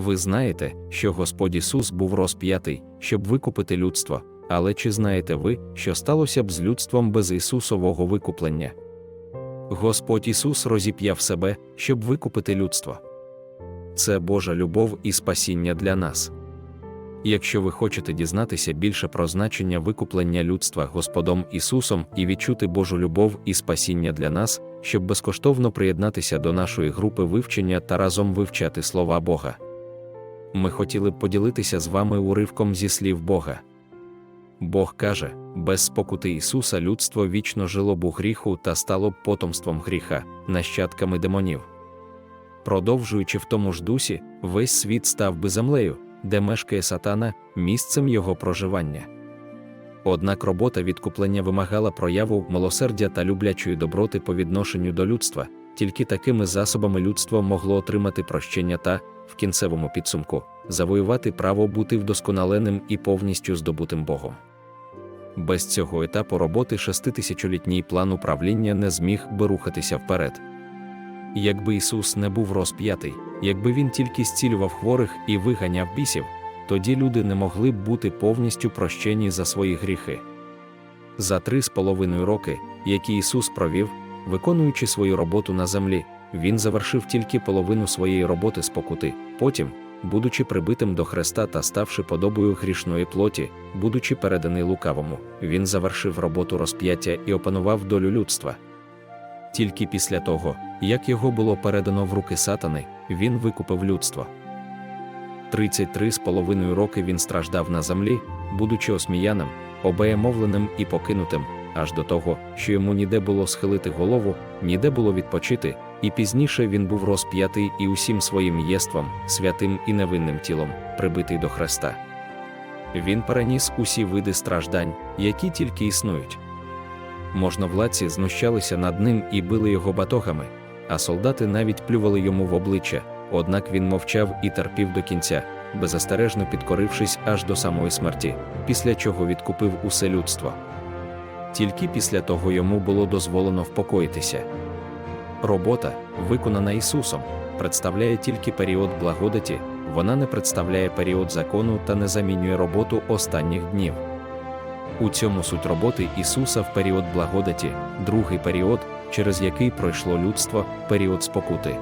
Ви знаєте, що Господь Ісус був розп'ятий, щоб викупити людство, але чи знаєте ви, що сталося б з людством без Ісусового викуплення? Господь Ісус розіп'яв себе, щоб викупити людство. Це Божа любов і спасіння для нас. Якщо ви хочете дізнатися більше про значення викуплення людства Господом Ісусом і відчути Божу любов і спасіння для нас, щоб безкоштовно приєднатися до нашої групи вивчення та разом вивчати слова Бога. Ми хотіли б поділитися з вами уривком зі слів Бога. Бог каже: без спокути Ісуса людство вічно жило б у гріху та стало б потомством гріха, нащадками демонів. Продовжуючи в тому ж дусі, весь світ став би землею, де мешкає сатана, місцем його проживання. Однак робота відкуплення вимагала прояву милосердя та люблячої доброти по відношенню до людства, тільки такими засобами людство могло отримати прощення та, в кінцевому підсумку, завоювати право бути вдосконаленим і повністю здобутим Богом. Без цього етапу роботи шеститисячолітній план управління не зміг би рухатися вперед. Якби Ісус не був розп'ятий, якби Він тільки зцілював хворих і виганяв бісів, тоді люди не могли б бути повністю прощені за свої гріхи. За три з половиною роки, які Ісус провів, виконуючи свою роботу на землі, Він завершив тільки половину своєї роботи спокути, потім, будучи прибитим до хреста та ставши подобою грішної плоті, будучи переданий лукавому, він завершив роботу розп'яття і опанував долю людства. Тільки після того, як його було передано в руки сатани, він викупив людство. 33 з половиною роки він страждав на землі, будучи осміяним, обеємовленим і покинутим, аж до того, що йому ніде було схилити голову, ніде було відпочити, і пізніше він був розп'ятий і усім своїм єством, святим і невинним тілом, прибитий до хреста. Він переніс усі види страждань, які тільки існують. Можновладці знущалися над ним і били його батогами, а солдати навіть плювали йому в обличчя, однак він мовчав і терпів до кінця, беззастережно підкорившись аж до самої смерті, після чого відкупив усе людство. Тільки після того йому було дозволено впокоїтися. Робота, виконана Ісусом, представляє тільки період благодаті, вона не представляє період закону та не замінює роботу останніх днів. У цьому суть роботи Ісуса в період благодаті, другий період, через який пройшло людство, період спокути.